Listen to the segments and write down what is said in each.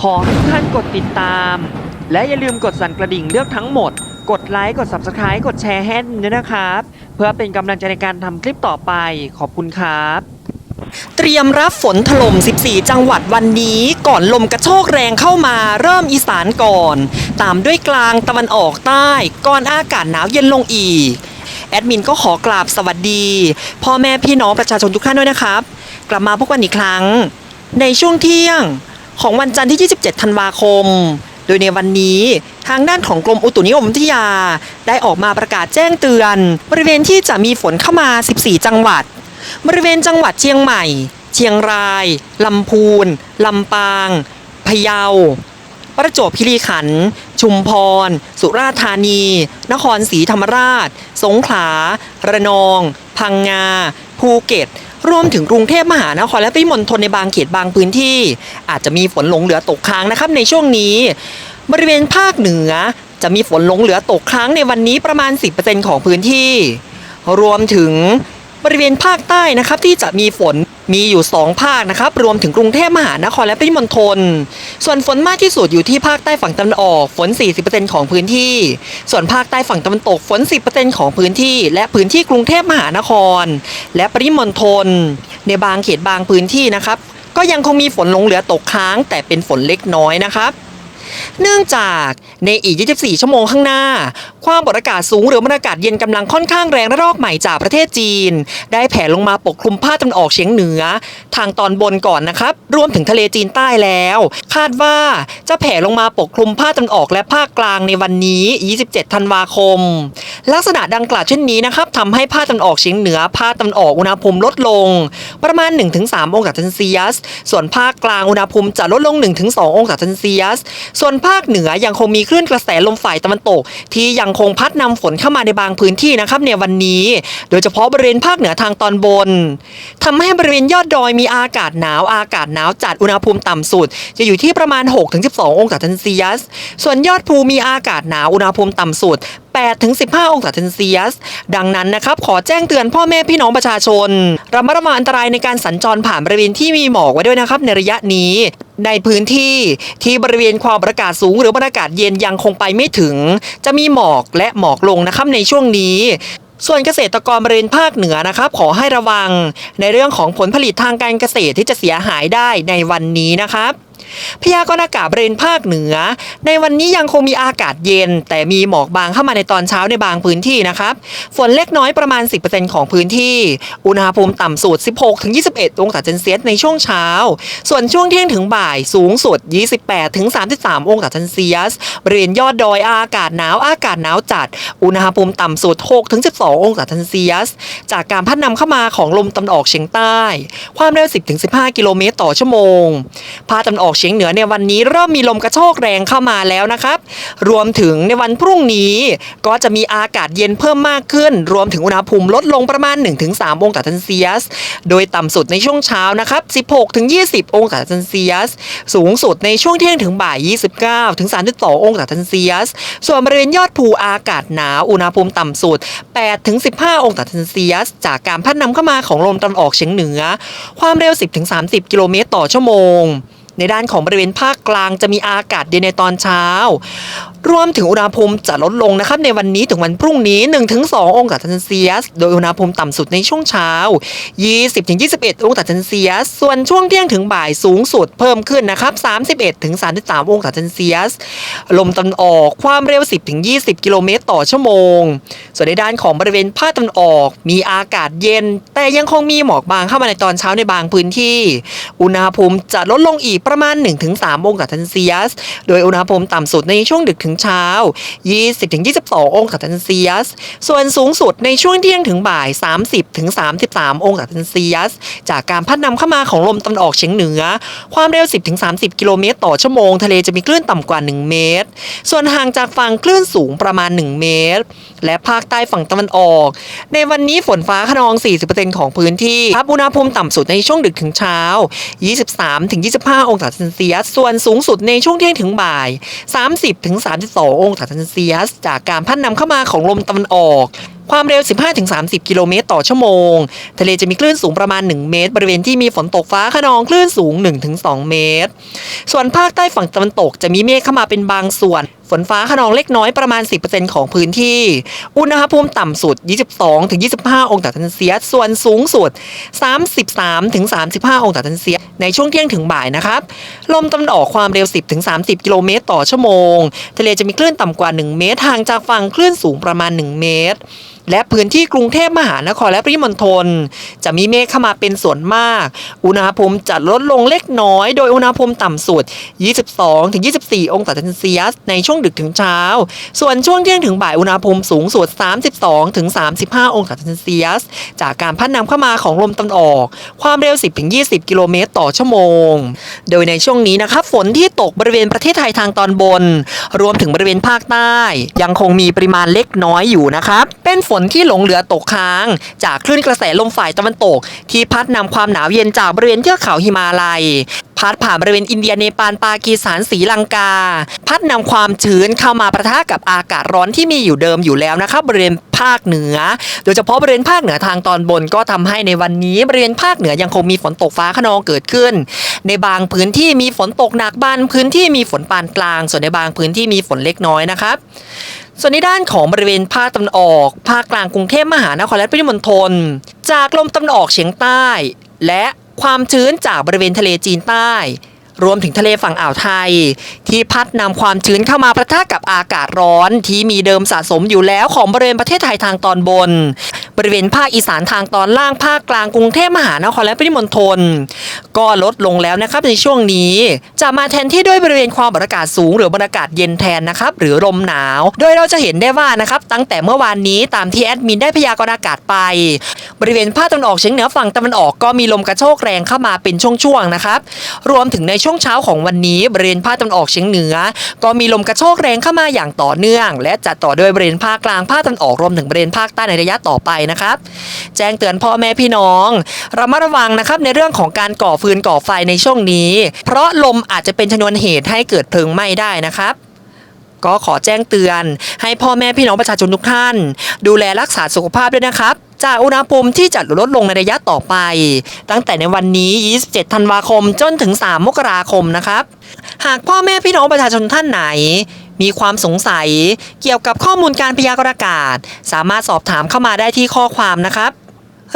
ขอให้ทุกท่านกดติดตาม และอย่าลืมกดสั่นกระดิ่งเลือกทั้งหมด กดไลค์กด Subscribe กดแชร์ให้ด้วยนะครับ เพื่อเป็นกำลังใจในการทำคลิปต่อไปขอบคุณครับ เตรียมรับฝนถล่ม 14 จังหวัดวันนี้ก่อนลมกระโชกแรงเข้ามาเริ่มอีสานก่อน ตามด้วยกลางตะวันออกใต้ ก่อนอากาศหนาวเย็นลงอีก แอดมินก็ขอกราบสวัสดี พ่อแม่พี่น้องประชาชนทุกท่านด้วยนะครับ กลับมาพบกันอีกครั้ง ในช่วงเที่ยง ของวันจันทร์ที่ 27 ธันวาคม โดยในวันนี้ทางด้านของกรมอุตุนิยมวิทยา ได้ออกมาประกาศแจ้งเตือน บริเวณที่จะมีฝนเข้ามา 14 จังหวัด บริเวณจังหวัดเชียงใหม่ เชียงราย ลำพูน ลำปาง พะเยา ประจวบคีรีขันธ์ ชุมพร สุราษฎร์ธานี นครศรีธรรมราช สงขลา ระนอง พังงา ภูเก็ต รวมถึงกรุงเทพมหานครและปริมณฑลในบางเขตบางพื้นที่ อาจจะมีฝนหลงเหลือตกค้างนะครับในช่วงนี้ บริเวณภาคเหนือ จะมีฝนหลงเหลือตกค้างในวันนี้ประมาณ 10%ของพื้นที่ รวมถึงบริเวณภาคใต้นะครับที่จะมีฝน มีอยู่ 2 ภาคนะครับ รวมถึงกรุงเทพมหานครและปริมณฑล ส่วนฝนมากที่สุดอยู่ที่ภาคใต้ฝั่งตะวันออกฝน 40%ของพื้นที่ ส่วนภาคใต้ฝั่งตะวันตกฝน 10%ของพื้นที่ และพื้นที่กรุงเทพมหานคร และปริมณฑลในบางเขตบางพื้นที่นะครับ ก็ยังคงมีฝนหลงเหลือตกค้าง แต่เป็นฝนเล็กน้อยนะครับ เนื่องจากในอีก 24 ชั่วโมงข้างหน้า ความกดอากาศสูงหรือมวลอากาศเย็นกำลังค่อนข้างแรงระลอกใหม่จากประเทศจีน ได้แผ่ลงมาปกคลุมภาคตะวันออกเฉียงเหนือ ทางตอนบนก่อนนะครับ รวมถึงทะเลจีนใต้แล้ว คาดว่าจะแผ่ลงมาปกคลุมภาคตะวันออกและภาคกลางในวันนี้ 27 ธันวาคม ลักษณะดังกล่าวเช่นนี้นะครับทำให้ภาคตะวันออกเฉียงเหนือภาคตะวันออกอุณหภูมิลดลง ประมาณ 1-3 องศาเซนเซียส ส่วนภาคกลางอุณหภูมิจะลดลง 1-2 องศาเซนเซียสส่วนภาคเหนือยังคงมีคลื่นกระแสลมฝ่ายตะวันตก ที่ยังคงพัดนำฝนเข้ามาในบางพื้นที่นะครับในวันนี้ โดยเฉพาะบริเวณภาคเหนือทางตอนบนทำให้บริเวณยอดดอยมีอากาศหนาวอากาศหนาวจัดอุณหภูมิต่ำสุด จะอยู่ที่ประมาณ 6-12 องศาเซนเซียส ส่วนยอดภูมีอากาศหนาวอุณหภูมิต่ำสุด8ถึง15 องศาเซนเซียส ดังนั้นนะครับ ขอแจ้งเตือนพ่อแม่พี่น้องประชาชนระมัดระวังอันตรายในการสัญจรผ่านบริเวณที่มีหมอกไว้ด้วยนะครับในระยะนี้ ในพื้นที่ที่บริเวณความอากาศสูงหรือบรรยากาศเย็นยังคงไปไม่ถึง จะมีหมอกและหมอกลงนะครับในช่วงนี้ ส่วนเกษตรกรบริเวณภาคเหนือนะครับ ขอให้ระวัง ในเรื่องของผลผลิตทางการเกษตรที่จะเสียหายได้ในวันนี้นะครับ พยากรณ์อากาศบริเวณภาคเหนือ ในวันนี้ยังคงมีอากาศเย็น แต่มีหมอกบางเข้ามาในตอนเช้าในบางพื้นที่นะครับ ฝนเล็กน้อยประมาณ 10%ของพื้นที่ อุณหภูมิต่ำสุด 16-21 องศาเซนเซียสในช่วงเช้า ส่วนช่วงเที่ยงถึงบ่ายสูงสุด 28-33 องศาเซนเซียสบริเวณยอดดอยอากาศหนาวอากาศหนาวจัด อุณหภูมิต่ำสุด 6-12 องศาเซนเซียส จากการพัดนำเข้ามาของลมตะวันออกเฉียงใต้ ความเร็ว 10-15 กิโลเมตรต่อชั่วโมง ภาคตะวันออกเฉียงเหนือในวันนี้เริ่มมีลมกระโชกแรงเข้ามาแล้วนะครับ รวมถึงในวันพรุ่งนี้ก็จะมีอากาศเย็นเพิ่มมากขึ้น รวมถึงอุณหภูมิลดลงประมาณ 1-3 องศาเซนเซียส โดยต่ำสุดในช่วงเช้านะครับ 16-20 องศาเซนเซียส สูงสุดในช่วงเที่ยงถึงบ่าย 29-32 องศาเซนเซียส ส่วนบริเวณยอดภูอากาศหนาวอุณหภูมิต่ำสุด 8-15 องศาเซนเซียส จากการพัดนำเข้ามาของลมตะวันออกเฉียงเหนือ ความเร็ว 10-30 กิโลเมตรต่อชั่วโมง ในด้านของบริเวณภาคกลางจะมีอากาศเย็นในตอนเช้า รวมถึงอุณหภูมิจะลดลงนะครับในวันนี้ถึงวันพรุ่งนี้ 1-2 องศาเซนเซียส โดยอุณหภูมิต่ำสุดในช่วงเช้า 20-21 องศาเซนเซียส ส่วนช่วงเที่ยงถึงบ่ายสูงสุดเพิ่มขึ้นนะครับ 31-33 องศาเซนเซียส ลมตะวันออกความเร็ว 10-20 กิโลเมตรต่อชั่วโมง ส่วนในด้านของบริเวณภาคตะวันออก มีอากาศเย็น แต่ยังคงมีหมอกบางเข้ามาในตอนเช้าในบางพื้นที่ อุณหภูมิจะลดลงอีกประมาณ 1-3 องศาเซนเซียส โดยอุณหภูมิต่ำสุดในช่วงดึกถึงเช้า 20-22 องศาเซนเซียส ส่วนสูงสุดในช่วงเที่ยงถึงบ่าย 30-33 องศาเซนเซียส จากการพัดนำเข้ามาของลมตะวันออกเฉียงเหนือ ความเร็ว 10-30 กิโลเมตรต่อชั่วโมง ทะเลจะมีคลื่นต่ำกว่า 1 เมตร ส่วนห่างจากฝั่งคลื่นสูงประมาณ 1 เมตร และภาคใต้ฝั่งตะวันออก ในวันนี้ฝนฟ้าขนอง 40%ของพื้นที่ ครับอุณหภูมิต่ำสุดในช่วงดึกถึงเช้า 23-25 องศาเซนเซียส ส่วนสูงสุดในช่วงเที่ยงถึงบ่าย 30-32 องศาเซนเซียส จากการพัดนำเข้ามาของลมตะวันออกความเร็ว 15-30 กิโลเมตรต่อชั่วโมง ทะเลจะมีคลื่นสูงประมาณ 1 เมตร บริเวณที่มีฝนตกฟ้าขนองคลื่นสูง 1-2 เมตร ส่วนภาคใต้ฝั่งตะวันตกจะมีเมฆเข้ามาเป็นบางส่วน ฝนฟ้าขนองเล็กน้อยประมาณ 10%ของพื้นที่ อุณหภูมิต่ำสุด 22-25 องศาเซลเซียส ส่วนสูงสุด 33-35 องศาเซลเซียส ในช่วงเที่ยงถึงบ่ายนะครับ ลมตะวันออกความเร็ว 10-30 กิโลเมตรต่อชั่วโมง ทะเลจะมีคลื่นต่ำกว่า 1 เมตรห่างจากฝั่งคลื่นสูงประมาณ 1 เมตร และพื้นที่กรุงเทพมหานครและปริมณฑลจะมีเมฆเข้ามาเป็นส่วนมาก อุณหภูมิจะลดลงเล็กน้อย โดยอุณหภูมิต่ำสุด 22-24 องศาเซลเซียส ในช่วงดึกถึงเช้า ส่วนช่วงเที่ยงถึงบ่ายอุณหภูมิสูงสุด 32-35 องศาเซลเซียส จากการพัดนำเข้ามาของลมตะวันออก ความเร็ว 10-20 กิโลเมตรต่อชั่วโมง โดยในช่วงนี้นะครับฝนที่ตกบริเวณประเทศไทยทางตอนบน รวมถึงบริเวณภาคใต้ ยังคงมีปริมาณเล็กน้อยอยู่นะครับเป็นฝนนที่หลงเหลือตกค้าง จากคลื่นกระแสลมฝ่ายตะวันตก ที่พัดนำความหนาวเย็นจากบริเวณเทือกเขาหิมาลัย พัดผ่านบริเวณอินเดียเนปาลปากีสถานศรีลังกา พัดนำความชื้นเข้ามาประทะกับอากาศร้อนที่มีอยู่เดิมอยู่แล้วนะครับบริเวณภาคเหนือ โดยเฉพาะบริเวณภาคเหนือทางตอนบนก็ทำให้ในวันนี้บริเวณภาคเหนือยังคงมีฝนตกฟ้าขนองเกิดขึ้น ในบางพื้นที่มีฝนตกหนักบางพื้นที่มีฝนปานกลาง ส่วนในบางพื้นที่มีฝนเล็กน้อยนะครับ ส่วนในด้านของบริเวณภาคตะวันออก ภาคกลางกรุงเทพมหานครและปริมณฑลจากลมตะวันออกเฉียงใต้ และความชื้นจากบริเวณทะเลจีนใต้ รวมถึงทะเลฝั่งอ่าวไทย ที่พัดนำความชื้นเข้ามาประทะกับอากาศร้อน ที่มีเดิมสะสมอยู่แล้วของบริเวณประเทศไทยทางตอนบน บริเวณภาคอีสานทางตอนล่างภาคกลางกรุงเทพมหานครและปริมณฑลก็ลดลงแล้วนะครับในช่วงนี้ จะมาแทนที่ด้วยบริเวณความกดอากาศสูง หรือบรรยากาศเย็นแทนนะครับหรือลมหนาว โดยเราจะเห็นได้ว่านะครับตั้งแต่เมื่อวานนี้ตามที่แอดมินได้พยากรณ์อากาศไป บริเวณภาคตะวันออกเฉียงเหนือฝั่งตะวันออกก็มีลมกระโชกแรงเข้ามาเป็นช่วงๆนะครับรวมถึงในช่วง่วงเช้าของวันนี้บริเวณภาคตะวันออกเฉียงเหนือ ก็มีลมกระโชกแรงเข้ามาอย่างต่อเนื่อง และจะต่อด้วยบริเวณภาคกลางภาคตะวันออกรวมถึงบริเวณภาคใต้ในระยะต่อไปนะครับ แจ้งเตือนพ่อแม่พี่น้องระมัดระวังนะครับในเรื่องของการก่อฟืนก่อไฟในช่วงนี้ เพราะลมอาจจะเป็นชนวนเหตุให้เกิดเพลิงไหม้ได้นะครับก็ขอแจ้งเตือน ให้พ่อแม่พี่น้องประชาชนทุกท่าน ดูแลรักษาสุขภาพด้วยนะครับ จากอุณหภูมิที่จะลดลงในระยะต่อไป ตั้งแต่ในวันนี้ 27 ธันวาคมจนถึง 3 มกราคมนะครับ หากพ่อแม่พี่น้องประชาชนท่านไหนมีความสงสัยเกี่ยวกับข้อมูลการพยากรณ์อากาศ สามารถสอบถามเข้ามาได้ที่ข้อความนะครับ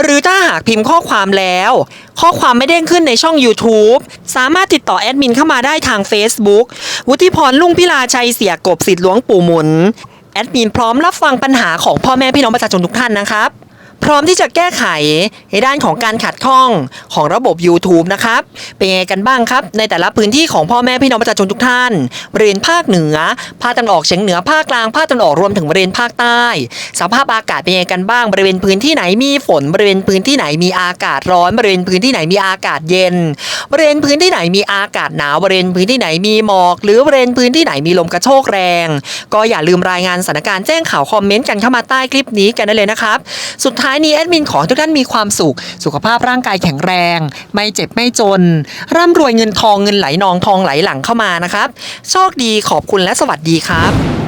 หรือถ้าหากพิมพ์ข้อความแล้ว ข้อความไม่เด้งขึ้นในช่อง YouTube สามารถติดต่อแอดมินเข้ามาได้ทาง Facebook วุฒิพรลุ่งพิลาชัยเสียกบสิทธิ์หลวงปู่หมุน แอดมินพร้อมรับฟังปัญหาของพ่อแม่พี่น้องประชาชนทุกท่านนะครับ พร้อมที่จะแก้ไขในด้านของการขัดข้องของระบบ YouTube นะครับ เป็นยังไงกันบ้างครับ ในแต่ละพื้นที่ของพ่อแม่พี่น้องประชาชนทุกท่านบริเวณภาคเหนือ ภาคตะวันออกเฉียงเหนือภาคกลางภาคตะวันออกรวมถึงบริเวณภาคใต้ สภาพอากาศเป็นยังไงกันบ้าง บริเวณพื้นที่ไหนมีฝน บริเวณพื้นที่ไหนมีอากาศร้อน บริเวณพื้นที่ไหนมีอากาศเย็น บริเวณพื้นที่ไหนมีอากาศหนาวบริเวณพื้นที่ไหนมีหมอก หรือบริเวณพื้นที่ไหนมีลมกระโชกแรง ก็อย่าลืมรายงานสถานการณ์แจ้งข่าวคอมเมนต์กันเข้ามาใต้คลิปนี้กันได้เลยนะครับ สุดท้ายนี้แอดมินขอทุกท่านมีความสุข สุขภาพร่างกายแข็งแรง ไม่เจ็บไม่จน ร่ำรวยเงินทองเงินไหลนองทองไหลหลังเข้ามานะครับ โชคดีขอบคุณและสวัสดีครับ